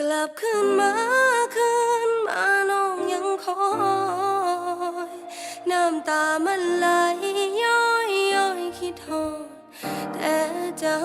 กลับขึ้นมาขึ้นมาน้องยังคอย น้ำตามันไหลย้อยย้อยคิดทอดแต่เจ้า